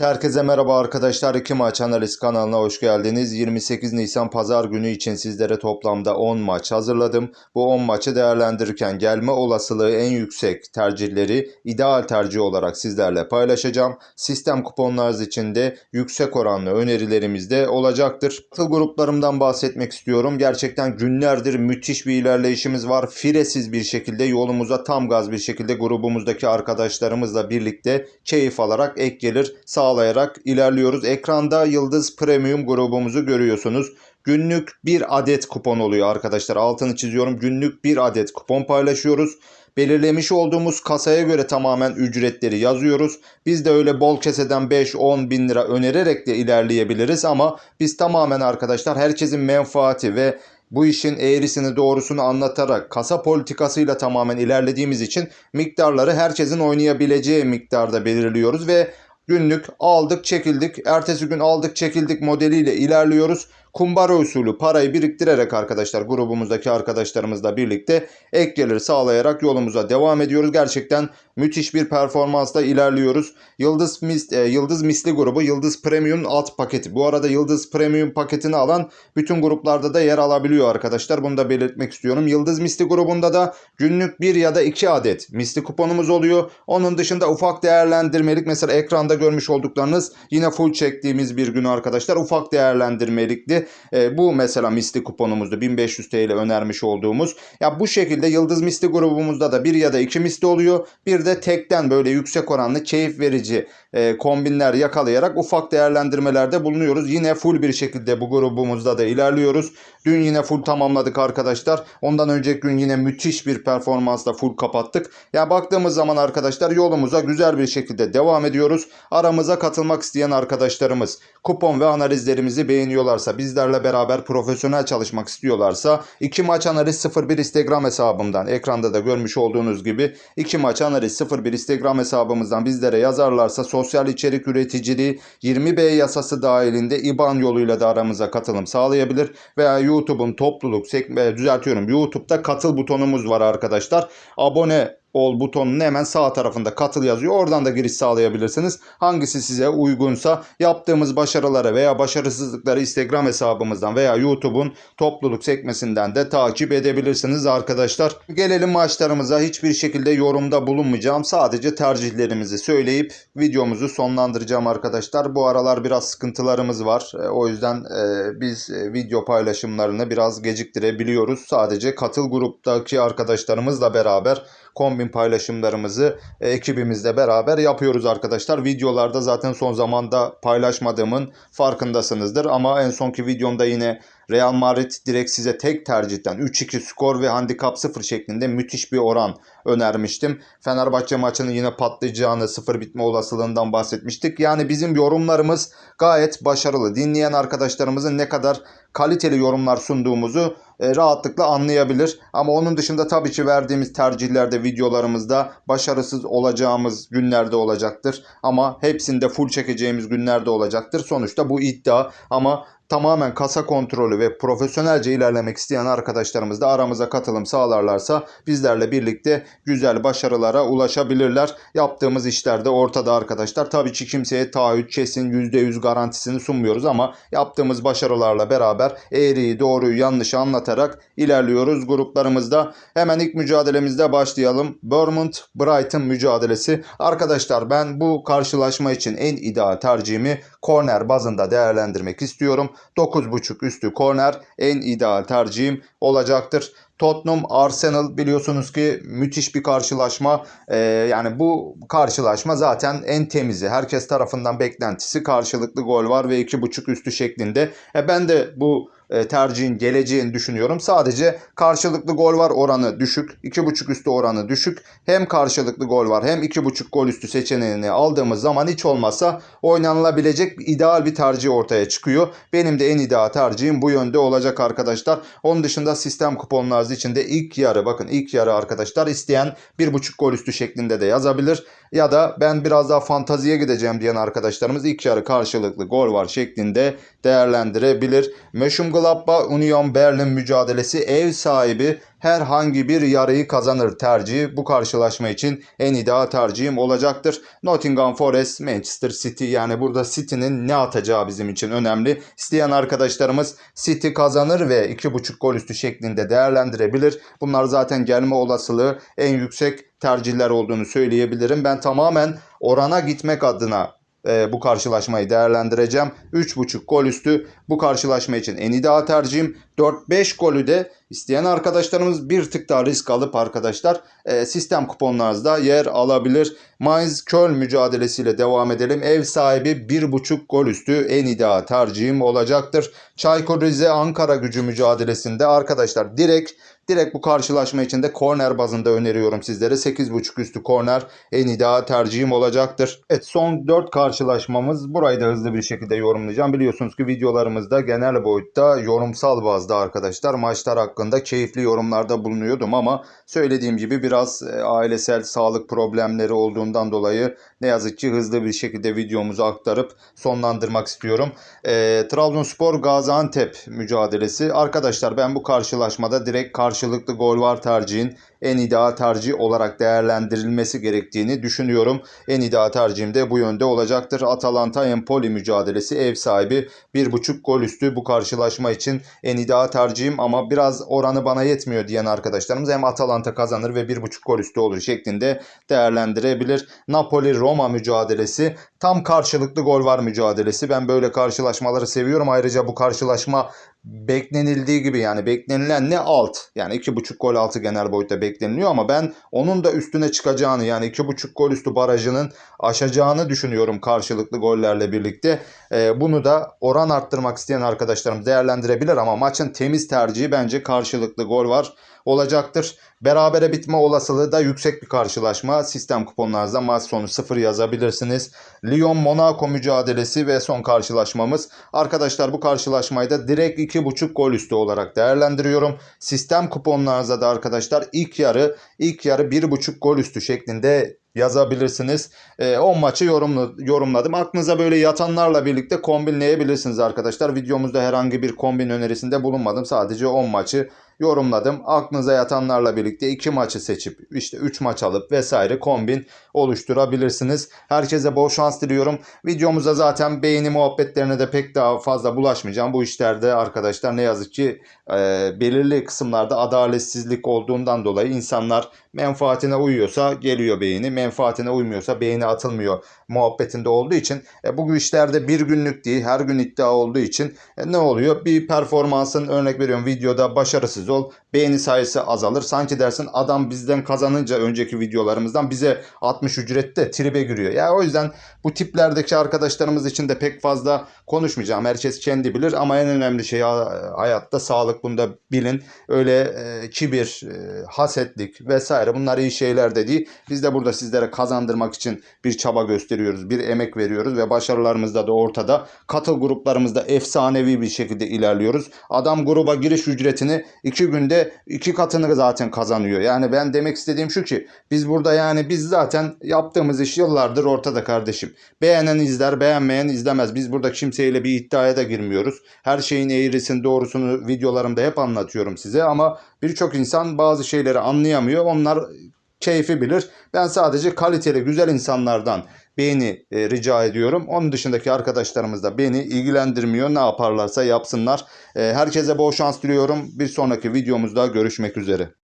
Herkese merhaba arkadaşlar. İki maç analiz kanalına hoş geldiniz. 28 Nisan pazar günü için sizlere toplamda 10 maç hazırladım. Bu 10 maçı değerlendirirken gelme olasılığı en yüksek tercihleri ideal tercih olarak sizlerle paylaşacağım. Sistem kuponlarınız için de yüksek oranlı önerilerimiz de olacaktır. Katıl gruplarımdan bahsetmek istiyorum. Gerçekten günlerdir müthiş bir ilerleyişimiz var. Firesiz bir şekilde yolumuza tam gaz bir şekilde grubumuzdaki arkadaşlarımızla birlikte keyif alarak ek gelir sağlayarak ilerliyoruz. Ekranda Yıldız Premium grubumuzu görüyorsunuz. Günlük bir adet kupon oluyor arkadaşlar. Altını çiziyorum. Günlük bir adet kupon paylaşıyoruz. Belirlemiş olduğumuz kasaya göre tamamen ücretleri yazıyoruz. Biz de öyle bol keseden 5-10 bin lira önererek de ilerleyebiliriz ama biz tamamen arkadaşlar herkesin menfaati ve bu işin eğrisini doğrusunu anlatarak kasa politikasıyla tamamen ilerlediğimiz için miktarları herkesin oynayabileceği miktarda belirliyoruz ve günlük aldık çekildik ertesi gün aldık çekildik modeliyle ilerliyoruz. Kumbara usulü parayı biriktirerek arkadaşlar grubumuzdaki arkadaşlarımızla birlikte ek gelir sağlayarak yolumuza devam ediyoruz. Gerçekten müthiş bir performansla ilerliyoruz. Yıldız, Mis, e, Yıldız Misli grubu Yıldız Premium alt paketi. Bu arada Yıldız Premium paketini alan bütün gruplarda da yer alabiliyor arkadaşlar. Bunu da belirtmek istiyorum. Yıldız Misli grubunda da günlük bir ya da iki adet misli kuponumuz oluyor. Onun dışında ufak değerlendirmelik mesela ekranda görmüş olduklarınız yine full çektiğimiz bir gün arkadaşlar. Ufak değerlendirmelikti. E, bu mesela misli kuponumuzdu. 1500 TL önermiş olduğumuz. Ya bu şekilde Yıldız Misli grubumuzda da bir ya da iki misli oluyor. Bir de tekten böyle yüksek oranlı keyif verici e, kombinler yakalayarak ufak değerlendirmelerde bulunuyoruz. Yine full bir şekilde bu grubumuzda da ilerliyoruz. Dün yine full tamamladık arkadaşlar. Ondan önceki gün yine müthiş bir performansla full kapattık. Ya baktığımız zaman arkadaşlar yolumuza güzel bir şekilde devam ediyoruz. Aramıza katılmak isteyen arkadaşlarımız kupon ve analizlerimizi beğeniyorlarsa bizlerle beraber profesyonel çalışmak istiyorlarsa iki maç analiz 01 Instagram hesabımdan ekranda da görmüş olduğunuz gibi iki maç analiz 01 Instagram hesabımızdan bizlere yazarlarsa sosyal içerik üreticiliği 20B yasası dahilinde IBAN yoluyla da aramıza katılım sağlayabilir veya YouTube'un topluluk sekme düzeltiyorum YouTube'da katıl butonumuz var arkadaşlar. Abone ol butonunun hemen sağ tarafında katıl yazıyor. Oradan da giriş sağlayabilirsiniz. Hangisi size uygunsa yaptığımız başarıları veya başarısızlıkları Instagram hesabımızdan veya YouTube'un topluluk sekmesinden de takip edebilirsiniz arkadaşlar. Gelelim maçlarımıza. Hiçbir şekilde yorumda bulunmayacağım. Sadece tercihlerimizi söyleyip videomuzu sonlandıracağım arkadaşlar. Bu aralar biraz sıkıntılarımız var. E, O yüzden e, biz e, video paylaşımlarını biraz geciktirebiliyoruz. Sadece katıl gruptaki arkadaşlarımızla beraber kombin paylaşımlarımızı e, ekibimizle beraber yapıyoruz arkadaşlar. Videolarda zaten son zamanda paylaşmadığımın farkındasınızdır. Ama en sonki videomda yine Real Madrid direkt size tek tercihten 3-2 skor ve handikap 0 şeklinde müthiş bir oran önermiştim. Fenerbahçe maçının yine patlayacağını, sıfır bitme olasılığından bahsetmiştik. Yani bizim yorumlarımız gayet başarılı. Dinleyen arkadaşlarımızın ne kadar kaliteli yorumlar sunduğumuzu e, rahatlıkla anlayabilir. Ama onun dışında tabii ki verdiğimiz tercihlerde videolarımızda başarısız olacağımız günlerde olacaktır. Ama hepsinde full çekeceğimiz günlerde olacaktır. Sonuçta bu iddia ama tamamen kasa kontrolü ve profesyonelce ilerlemek isteyen arkadaşlarımız da aramıza katılım sağlarlarsa bizlerle birlikte güzel başarılara ulaşabilirler. Yaptığımız işlerde ortada arkadaşlar. Tabii ki kimseye taahhüt kesin %100 garantisini sunmuyoruz ama yaptığımız başarılarla beraber eğriyi doğruyu yanlışı anlatarak ilerliyoruz gruplarımızda. Hemen ilk mücadelemizde başlayalım. Bournemouth Brighton mücadelesi. Arkadaşlar ben bu karşılaşma için en ideal tercihimi korner bazında değerlendirmek istiyorum. 9.5 üstü korner en ideal tercihim olacaktır. Tottenham Arsenal biliyorsunuz ki müthiş bir karşılaşma. Ee, yani bu karşılaşma zaten en temizi. Herkes tarafından beklentisi karşılıklı gol var ve 2.5 üstü şeklinde. E ben de bu tercihin geleceğini düşünüyorum. Sadece karşılıklı gol var oranı düşük. 2.5 üstü oranı düşük. Hem karşılıklı gol var hem 2.5 gol üstü seçeneğini aldığımız zaman hiç olmazsa oynanılabilecek ideal bir tercih ortaya çıkıyor. Benim de en ideal tercihim bu yönde olacak arkadaşlar. Onun dışında sistem kuponlarınız için de ilk yarı bakın ilk yarı arkadaşlar isteyen 1.5 gol üstü şeklinde de yazabilir. Ya da ben biraz daha fantaziye gideceğim diyen arkadaşlarımız ilk yarı karşılıklı gol var şeklinde değerlendirebilir. Meşhum Mönchengladbach Union Berlin mücadelesi ev sahibi herhangi bir yarıyı kazanır tercihi bu karşılaşma için en ideal tercihim olacaktır. Nottingham Forest, Manchester City yani burada City'nin ne atacağı bizim için önemli. İsteyen arkadaşlarımız City kazanır ve 2.5 gol üstü şeklinde değerlendirebilir. Bunlar zaten gelme olasılığı en yüksek tercihler olduğunu söyleyebilirim. Ben tamamen orana gitmek adına e, bu karşılaşmayı değerlendireceğim. 3.5 gol üstü bu karşılaşma için en ideal tercihim. 4-5 golü de isteyen arkadaşlarımız bir tık daha risk alıp arkadaşlar e, sistem kuponlarınızda yer alabilir. Mainz Köln mücadelesiyle devam edelim. Ev sahibi 1.5 gol üstü en ideal tercihim olacaktır. Çaykur Rize Ankara gücü mücadelesinde arkadaşlar direkt Direkt bu karşılaşma için de korner bazında öneriyorum sizlere. 8.5 üstü korner en ideal tercihim olacaktır. Evet son 4 karşılaşmamız. Burayı da hızlı bir şekilde yorumlayacağım. Biliyorsunuz ki videolarımızda genel boyutta yorumsal bazda arkadaşlar maçlar hakkında keyifli yorumlarda bulunuyordum ama söylediğim gibi biraz e, ailesel sağlık problemleri olduğundan dolayı ne yazık ki hızlı bir şekilde videomuzu aktarıp sonlandırmak istiyorum. E, Trabzonspor Gaziantep mücadelesi. Arkadaşlar ben bu karşılaşmada direkt karşılıklı gol var tercihin en ideal tercih olarak değerlendirilmesi gerektiğini düşünüyorum. En ideal tercihim de bu yönde olacaktır. Atalanta Empoli mücadelesi ev sahibi 1.5 gol üstü bu karşılaşma için en ideal tercihim ama biraz oranı bana yetmiyor diyen arkadaşlarımız hem Atalanta kazanır ve 1.5 gol üstü olur şeklinde değerlendirebilir. Napoli Roma mücadelesi tam karşılıklı gol var mücadelesi. Ben böyle karşılaşmaları seviyorum. Ayrıca bu karşılaşma beklenildiği gibi yani beklenilen ne? Alt. Yani 2.5 gol altı genel boyutta bekleniliyor ama ben onun da üstüne çıkacağını yani 2.5 gol üstü barajının aşacağını düşünüyorum karşılıklı gollerle birlikte. Ee, bunu da oran arttırmak isteyen arkadaşlarım değerlendirebilir ama maçın temiz tercihi bence karşılıklı gol var olacaktır. Berabere bitme olasılığı da yüksek bir karşılaşma. Sistem kuponlarınızda maç sonu 0 yazabilirsiniz. Lyon Monaco mücadelesi ve son karşılaşmamız. Arkadaşlar bu karşılaşmayı da direkt 2.5 gol üstü olarak değerlendiriyorum. Sistem kuponlarınızda da arkadaşlar ilk yarı ilk yarı 1.5 gol üstü şeklinde yazabilirsiniz. E, 10 maçı yorumlu, yorumladım. Aklınıza böyle yatanlarla birlikte kombinleyebilirsiniz arkadaşlar. Videomuzda herhangi bir kombin önerisinde bulunmadım. Sadece 10 maçı yorumladım. Aklınıza yatanlarla birlikte 2 maçı seçip işte 3 maç alıp vesaire kombin oluşturabilirsiniz. Herkese bol şans diliyorum. Videomuza zaten beğeni muhabbetlerine de pek daha fazla bulaşmayacağım. Bu işlerde arkadaşlar ne yazık ki e, belirli kısımlarda adaletsizlik olduğundan dolayı insanlar menfaatine uyuyorsa geliyor beğeni, menfaatine uymuyorsa beğeni atılmıyor muhabbetinde olduğu için e, bu işlerde bir günlük değil her gün iddia olduğu için e, ne oluyor? Bir performansın örnek veriyorum videoda başarısız ol beğeni sayısı azalır. Sanki dersin adam bizden kazanınca önceki videolarımızdan bize 60 ücrette tribe giriyor. Ya o yüzden bu tiplerdeki arkadaşlarımız için de pek fazla konuşmayacağım. Herkes kendi bilir ama en önemli şey hayatta sağlık bunu da bilin. Öyle e, kibir, e, hasetlik vesaire bunlar iyi şeyler de değil. Biz de burada sizlere kazandırmak için bir çaba gösteriyoruz, bir emek veriyoruz ve başarılarımız da ortada. Katıl gruplarımızda efsanevi bir şekilde ilerliyoruz. Adam gruba giriş ücretini iki günde iki katını zaten kazanıyor. Yani ben demek istediğim şu ki biz burada yani biz zaten yaptığımız iş yıllardır ortada kardeşim. Beğenen izler, beğenmeyen izlemez. Biz burada kimseyle bir iddiaya da girmiyoruz. Her şeyin eğrisini, doğrusunu videolarımda hep anlatıyorum size ama birçok insan bazı şeyleri anlayamıyor. Onlar keyfi bilir. Ben sadece kaliteli, güzel insanlardan beğeni e, rica ediyorum. Onun dışındaki arkadaşlarımız da beni ilgilendirmiyor. Ne yaparlarsa yapsınlar. E, herkese bol şans diliyorum. Bir sonraki videomuzda görüşmek üzere.